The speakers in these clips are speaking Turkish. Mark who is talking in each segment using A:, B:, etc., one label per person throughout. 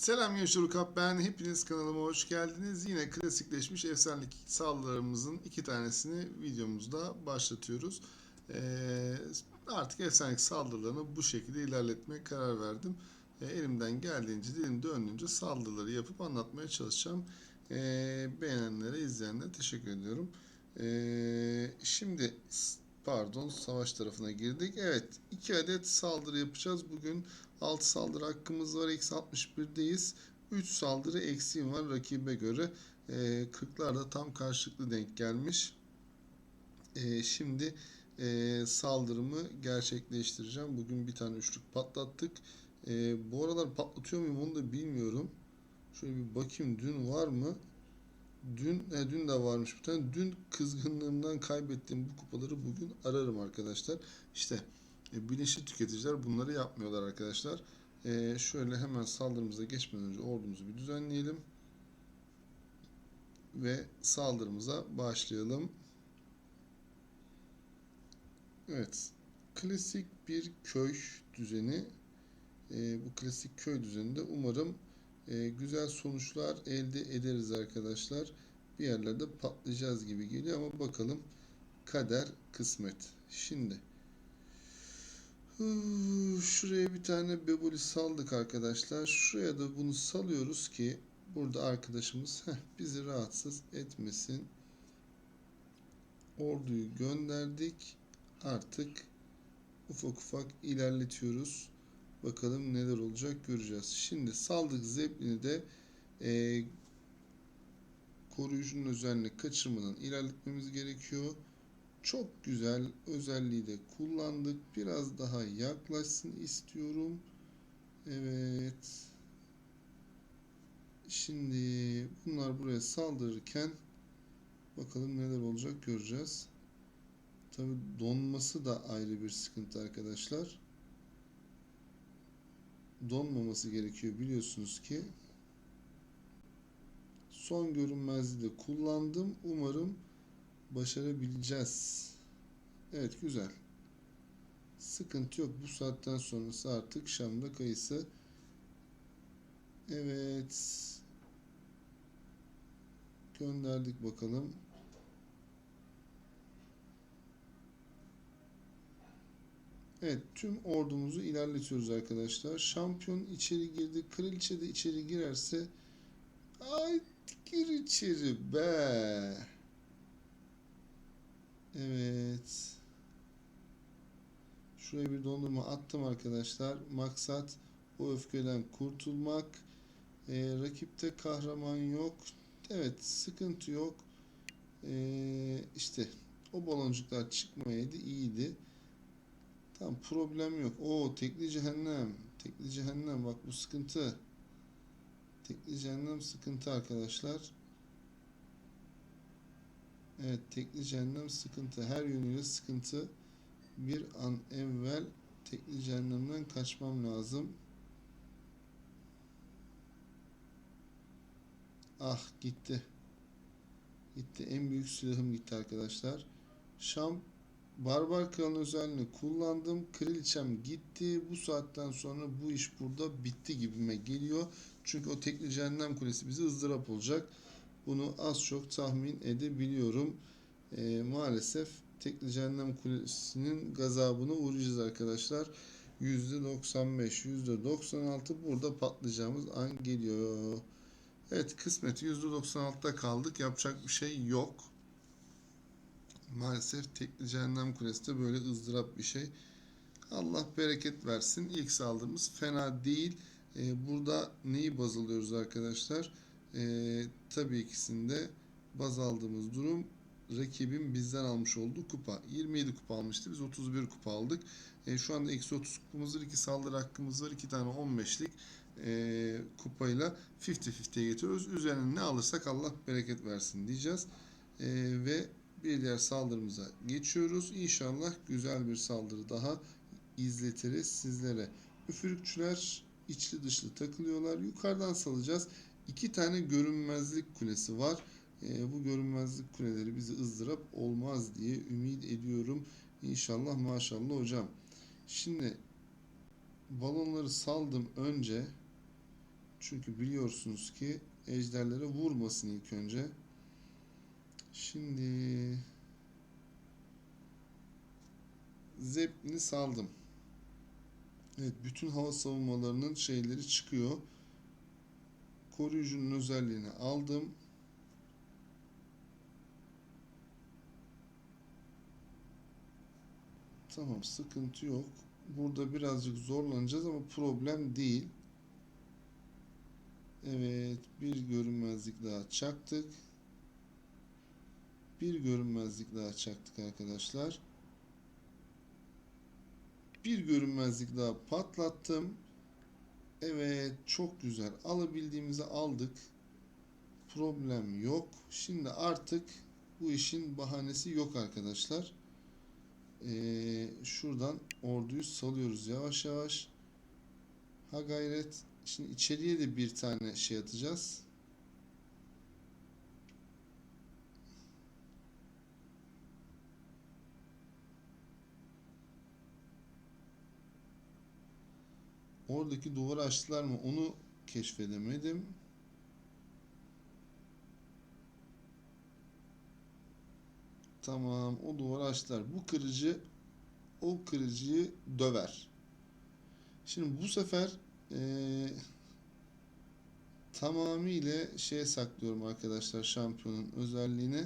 A: Selam Gençler Ukap ben. Hepiniz kanalıma hoş geldiniz. Yine klasikleşmiş efsanelik saldırılarımızın iki tanesini videomuzda başlatıyoruz. Ee, artık efsanelik saldırılarını bu şekilde ilerletmeye karar verdim. Ee, elimden geldiğince, dilim döndüğünce saldırıları yapıp anlatmaya çalışacağım. Ee, beğenenlere, izleyenlere teşekkür ediyorum. Ee, şimdi pardon savaş tarafına girdik. Evet iki adet saldırı yapacağız. Bugün 6 saldırı hakkımız var. Eksi 61'deyiz. 3 saldırı eksiğim var rakibe göre. E, 40'lar da tam karşılıklı denk gelmiş. E, şimdi e, saldırımı gerçekleştireceğim. Bugün bir tane üçlük patlattık. E, bu aralar patlatıyor muyum onu da bilmiyorum. Şöyle bir bakayım dün var mı? Dün e, dün de varmış bir tane. Dün kızgınlığımdan kaybettiğim bu kupaları bugün ararım arkadaşlar. İşte e, bilinçli tüketiciler bunları yapmıyorlar arkadaşlar. E, şöyle hemen saldırımıza geçmeden önce ordumuzu bir düzenleyelim. Ve saldırımıza başlayalım. Evet. Klasik bir köy düzeni. E, bu klasik köy düzeninde umarım e, güzel sonuçlar elde ederiz arkadaşlar. Bir yerlerde patlayacağız gibi geliyor ama bakalım kader kısmet. Şimdi Şuraya bir tane beboli saldık arkadaşlar. Şuraya da bunu salıyoruz ki burada arkadaşımız heh, bizi rahatsız etmesin. Orduyu gönderdik. Artık ufak ufak ilerletiyoruz. Bakalım neler olacak göreceğiz. Şimdi saldık Zeppelin'i de e, koruyucunun özelliğini kaçırmadan ilerletmemiz gerekiyor. Çok güzel özelliği de kullandık. Biraz daha yaklaşsın istiyorum. Evet. Şimdi bunlar buraya saldırırken bakalım neler olacak göreceğiz. Tabi donması da ayrı bir sıkıntı arkadaşlar. Donmaması gerekiyor biliyorsunuz ki. Son görünmezliği de kullandım. Umarım başarabileceğiz. Evet güzel. Sıkıntı yok. Bu saatten sonrası artık Şam'da kayısı. Evet. Gönderdik bakalım. Evet tüm ordumuzu ilerletiyoruz arkadaşlar. Şampiyon içeri girdi. Kraliçe de içeri girerse ay gir içeri be. Evet. Şuraya bir dondurma attım arkadaşlar. Maksat o öfkeden kurtulmak. Ee, rakipte kahraman yok. Evet sıkıntı yok. Ee, işte o baloncuklar çıkmayaydı iyiydi. Tamam problem yok. O tekli cehennem. Tekli cehennem bak bu sıkıntı. Tekli cehennem sıkıntı arkadaşlar. Evet tekli cehennem sıkıntı. Her yönüyle sıkıntı. Bir an evvel tekli cehennemden kaçmam lazım. Ah gitti. Gitti. En büyük silahım gitti arkadaşlar. Şam Barbar Kral'ın özelliğini kullandım. Kraliçem gitti. Bu saatten sonra bu iş burada bitti gibime geliyor. Çünkü o tekli cehennem kulesi bizi ızdırap olacak. Bunu az çok tahmin edebiliyorum. E, maalesef tekli cehennem kulesinin gazabına uğrayacağız arkadaşlar. %95, %96 burada patlayacağımız an geliyor. Evet kısmet %96'da kaldık. Yapacak bir şey yok. Maalesef tekli cehennem kulesi de böyle ızdırap bir şey. Allah bereket versin. İlk saldırımız fena değil. Ee, burada neyi baz alıyoruz arkadaşlar? Ee, tabii ikisinde baz aldığımız durum rakibin bizden almış olduğu kupa. 27 kupa almıştı. Biz 31 kupa aldık. E, şu anda eksi 30 kupamız var. 2 saldırı hakkımız var. 2 tane 15'lik e, kupayla 50-50'ye getiriyoruz. Üzerine ne alırsak Allah bereket versin diyeceğiz. E, ve bir diğer saldırımıza geçiyoruz. İnşallah güzel bir saldırı daha izletiriz sizlere. Üfürükçüler içli dışlı takılıyorlar. Yukarıdan salacağız. İki tane görünmezlik kulesi var. E, bu görünmezlik kuleleri bizi ızdırap olmaz diye ümit ediyorum. İnşallah maşallah hocam. Şimdi balonları saldım önce. Çünkü biliyorsunuz ki ejderlere vurmasın ilk önce. Şimdi Zeppelin'i saldım. Evet bütün hava savunmalarının şeyleri çıkıyor. Koruyucunun özelliğini aldım. Tamam sıkıntı yok. Burada birazcık zorlanacağız ama problem değil. Evet bir görünmezlik daha çaktık. Bir görünmezlik daha çaktık arkadaşlar. Bir görünmezlik daha patlattım. Evet çok güzel. Alabildiğimizi aldık. Problem yok. Şimdi artık bu işin bahanesi yok arkadaşlar. Ee, şuradan orduyu salıyoruz yavaş yavaş. Ha gayret. Şimdi içeriye de bir tane şey atacağız. Oradaki duvarı açtılar mı onu keşfedemedim. Tamam o duvarı açtılar. Bu kırıcı o kırıcıyı döver. Şimdi bu sefer eee tamamıyla şeye saklıyorum arkadaşlar şampiyonun özelliğini.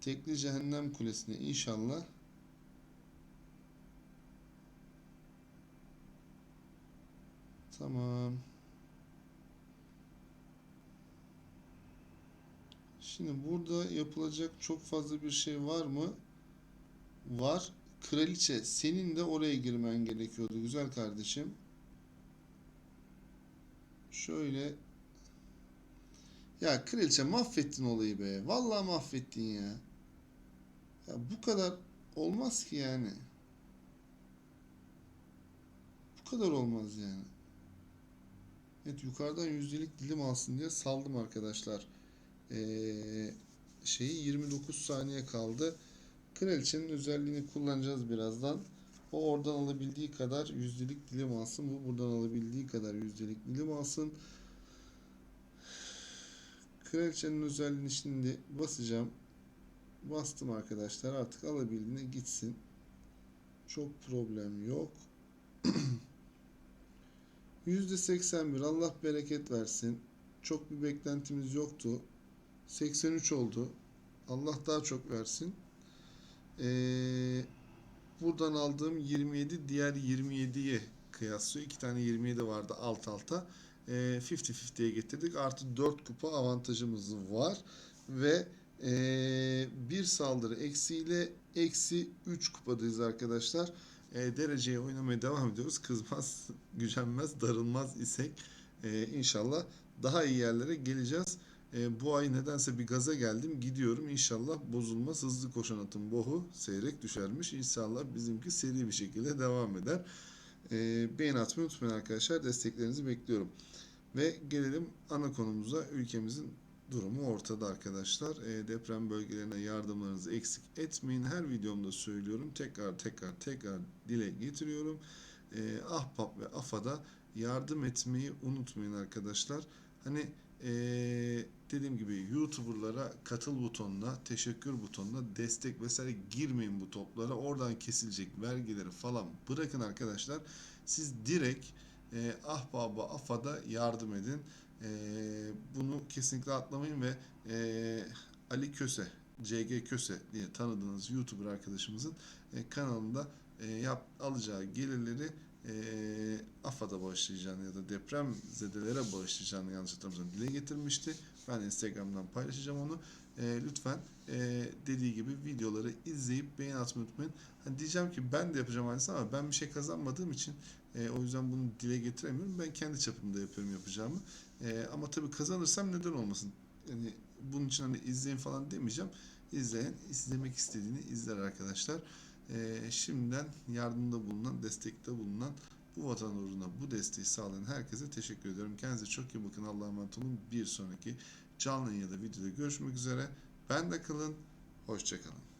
A: Tekli cehennem kulesine inşallah. Tamam. Şimdi burada yapılacak çok fazla bir şey var mı? Var. Kraliçe senin de oraya girmen gerekiyordu güzel kardeşim. Şöyle ya kraliçe mahvettin olayı be. Vallahi mahvettin ya. Ya bu kadar olmaz ki yani. Bu kadar olmaz yani. Evet yukarıdan yüzdelik dilim alsın diye saldım arkadaşlar. Ee, şeyi 29 saniye kaldı. Kraliçenin özelliğini kullanacağız birazdan. O oradan alabildiği kadar yüzdelik dilim alsın. Bu buradan alabildiği kadar yüzdelik dilim alsın. Kraliçenin özelliğini şimdi basacağım. Bastım arkadaşlar. Artık alabildiğine gitsin. Çok problem yok. %81 Allah bereket versin. Çok bir beklentimiz yoktu. 83 oldu. Allah daha çok versin. Ee, buradan aldığım 27 diğer 27'ye kıyaslıyor. İki tane 27 vardı alt alta. Ee, 50-50'ye getirdik. Artı 4 kupa avantajımız var. Ve ee, bir saldırı eksiyle eksi 3 kupadayız arkadaşlar. Ee, dereceye oynamaya devam ediyoruz. Kızmaz, gücenmez, darılmaz isek ee, inşallah daha iyi yerlere geleceğiz. E, bu ay nedense bir gaza geldim. Gidiyorum inşallah bozulmaz. Hızlı koşan atın bohu seyrek düşermiş. İnşallah bizimki seri bir şekilde devam eder. E, beğen atmayı unutmayın arkadaşlar. Desteklerinizi bekliyorum. Ve gelelim ana konumuza. Ülkemizin durumu ortada arkadaşlar. E, deprem bölgelerine yardımlarınızı eksik etmeyin. Her videomda söylüyorum. Tekrar tekrar tekrar dile getiriyorum. E, Ahbap ve AFA'da yardım etmeyi unutmayın arkadaşlar. Hani ee, dediğim gibi YouTuber'lara katıl butonuna, teşekkür butonuna, destek vesaire girmeyin bu toplara. Oradan kesilecek vergileri falan bırakın arkadaşlar. Siz direkt e, Ahbaba AFA'da yardım edin. E, bunu kesinlikle atlamayın ve e, Ali Köse, CG Köse diye tanıdığınız YouTuber arkadaşımızın e, kanalında e, yap, alacağı gelirleri e, AFAD'a bağışlayacağını ya da deprem zedelere bağışlayacağını yanlış hatırlamıyorsam dile getirmişti. Ben Instagram'dan paylaşacağım onu. E, lütfen e, dediği gibi videoları izleyip beğen atmayı unutmayın. Hani diyeceğim ki ben de yapacağım aynısını ama ben bir şey kazanmadığım için e, o yüzden bunu dile getiremiyorum. Ben kendi çapımda yapıyorum yapacağımı. E, ama tabii kazanırsam neden olmasın? Yani bunun için hani izleyin falan demeyeceğim. İzleyen izlemek istediğini izler arkadaşlar e, şimdiden yardımda bulunan, destekte bulunan bu vatan uğruna bu desteği sağlayan herkese teşekkür ediyorum. Kendinize çok iyi bakın. Allah'a emanet olun. Bir sonraki canlı ya da videoda görüşmek üzere. Ben de kalın. Hoşçakalın.